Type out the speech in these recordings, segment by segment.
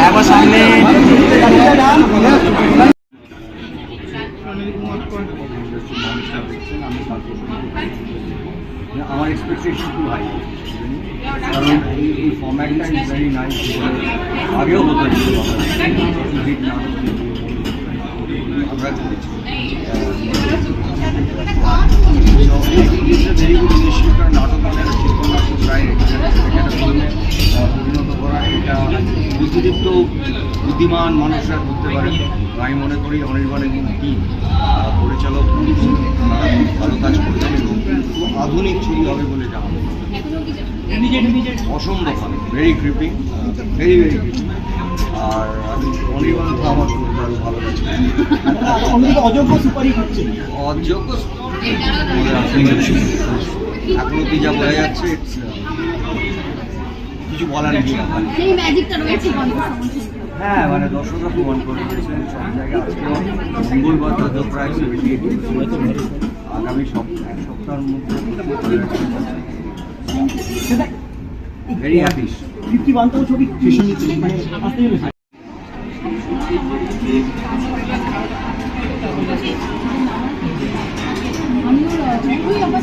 একবার সামনে। আমার এক্সপেকটেশন খুব হাই কারণ এই ফর্ম্যাটটা ইজ ভেরি নাইস আগেও হতো আমরা বুদ্ধিমান মানুষরা করতে পারে। আমি মনে করি অনির্বাণ এবং টিম পরিচালক ভালো কাজ করেছেন এবং আধুনিক ছবি হবে বলে জানা অসম্ভব ভেরি ক্রিপিং ভেরি ভেরি আর আমি অনির্বাণ তো আমার খুব ভালো ভালো কাজ অযোগ্য সুপারিশ হচ্ছে অযোগ্য এখন অব্দি যা বোঝা যাচ্ছে uh, কিছু বলার নেই। ম্যাজিকটা রয়েছে হ্যাঁ মানে দর্শকরা প্রমাণ করে দিয়েছে সব জায়গায় আজকেও মঙ্গলবার তাদের প্রায় সেভেন্টি এইট আগামী সপ্তাহ এক সপ্তাহের মধ্যে ভেরি হ্যাপি ছবি। আমিও আমার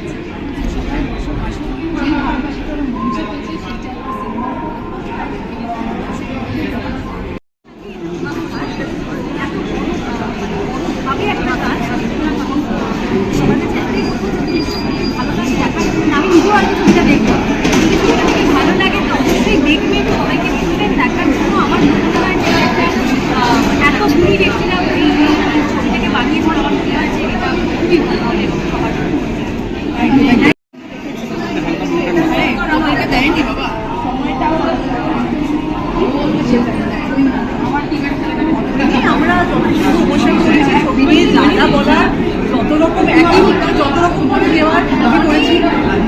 ছবি নিয়ে যা যা বলার, যত রকম একই যত রকম দেওয়ার আমি করেছি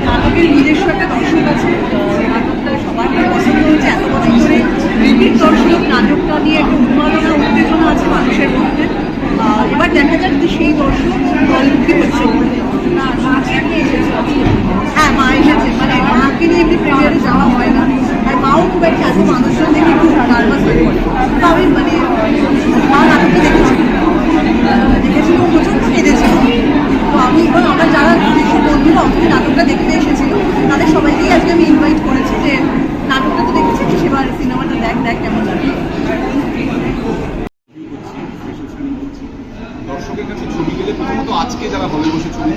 নাটকের নিজস্ব একটা দর্শক আছে সেই নাটকটা সবার খুব পছন্দ হয়েছে এত বছর ধরে রিপিট দর্শক নাটকটা নিয়ে একটা উন্মাদনা উত্তেজনা আছে মানুষের মধ্যে আহ, এবার দেখা যাক যে সেই দর্শক দলমুখী হচ্ছে হ্যাঁ মা এসেছে মানে মাকে নিয়ে এমনি প্রিমিয়ারে যাওয়া হয় না আর মাও খুব একটা এত মানুষজন দেখে খুব নার্ভাস হয়ে পড়ে তো আমি মানে মা নাটকটা দেখেছি দেখেছি ও প্রচণ্ড কেঁদেছিল তো আমি এবং আমরা যারা যেসব বন্ধুরা অথবা নাটকটা দেখতে এসেছিল তাদের সবাইকেই আজকে আমি ইনভাইট করেছি যে নাটকটা তো দেখেছিস এবার সিনেমাটা দেখ দেখ কেমন লাগে দর্শকের কাছে ছবি গেলে প্রথমত আজকে যারা হলে বসে ছবি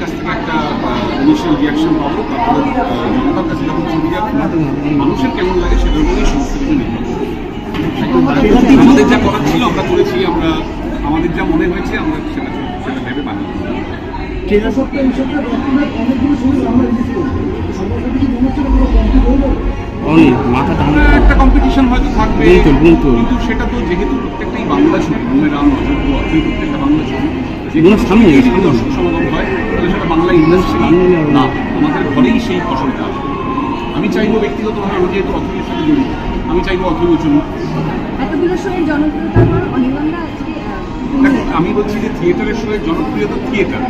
কাছ থেকে একটা ইনিশিয়াল রিয়াকশন পাবো। তারপরে জনতার ছবি যাবে মানুষের কেমন লাগে সেটার উপরেই আমাদের যা করার ছিল, আমরা করেছি, আমরা, আমাদের যা মনে হয়েছে, আমরা সেটা ভেবে বানিয়েছি। ট্রেলার সপ্তাহে অনেকগুলো আমরা রিলিজ সমস্ত কিছু মনে হচ্ছে না পুরো কমপ্লিট হয়ে যাবে অনি মাথা টান একটা কম্পিটিশন হয়তো থাকবে। কিন্তু সেটা তো যেহেতু প্রত্যেকটাই বাংলা ছবি বুমেরাং অযোগ্য অথই প্রত্যেকটা বাংলা ছবি। সামনে। দর্শক সমাগম হয় তাহলে সেটা বাংলা ইন্ডাস্ট্রি না আমাদের ঘরেই সেই ফসলটা আসবে আমি চাইব ব্যক্তিগতভাবে আমি যেহেতু অথইয়ের সাথে জড়িত আমি চাইব অথই চলুক এতগুলো সময় আমি বলছি যে থিয়েটারের সঙ্গে জনপ্রিয়তা থিয়েটার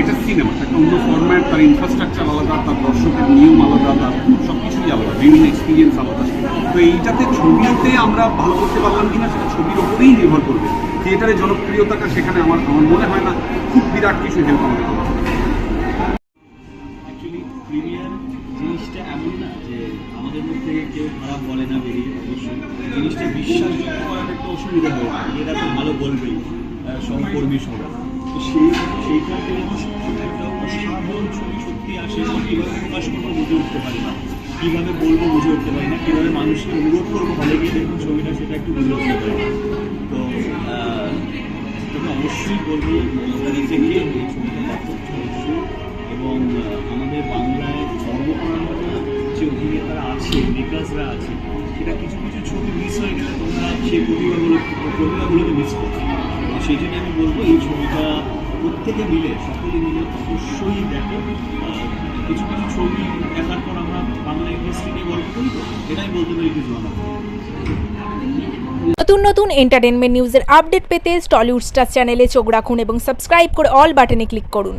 এটা সিনেমা, একটা অন্য ফরম্যাট তার ইনফ্রাস্ট্রাকচার আলাদা, তার দর্শকের নিয়ম আলাদা, তার সব কিছুই আলাদা ভিউইং এক্সপিরিয়েন্স আলাদা। তো এইটাতে ছবিতে আমরা ভালো করতে পারলাম কিনা সেটা ছবির ওপরেই নির্ভর করবে। থিয়েটারের জনপ্রিয়তাটা সেখানে আমার আমার মনে হয় না, খুব বিরাট কিছু হেল্প কেউ খারাপ বলে না বেরিয়ে, অবশ্যই। জিনিসটা বিশ্বাসযোগ্য অসুবিধা হয়ে এরা তো ভালো বলবেই। সহকর্মী তো সেই থেকে একটা ছবি সত্যি আসে কীভাবে বুঝে উঠতে না। কীভাবে বলব বুঝে উঠতে পারি না, কীভাবে মানুষকে অনুরোধ করব হলে গিয়ে দেখুন ছবিটা, সেটা একটু বুঝে উঠতে পারি তো অবশ্যই বলব মমতা নিজেকে এই ছবিটা দেখো অবশ্যই এবং যে অভিনেতারা আছে, মেকার্সরা আছে, সেটা কিছু কিছু ছবি মিস হয়ে গেলে তোমরা সেই প্রতিভাগুলো প্রতিভাগুলোকে মিস করছ সেই জন্য আমি বলব, এই ছবিটা প্রত্যেকে মিলে, সকলে মিলে অবশ্যই দেখো। কিছু কিছু ছবি দেখার পর আমরা বাংলা ইন্ডাস্ট্রি নিয়ে গল্প করি তো, এটাই বলতে পারি কিছু আমার নতুন নতুন এন্টারটেনমেন্ট নিউজের আপডেট পেতে টলিউড স্টার চ্যানেলে চোখ রাখুন এবং সাবস্ক্রাইব করে অল বাটনে ক্লিক করুন।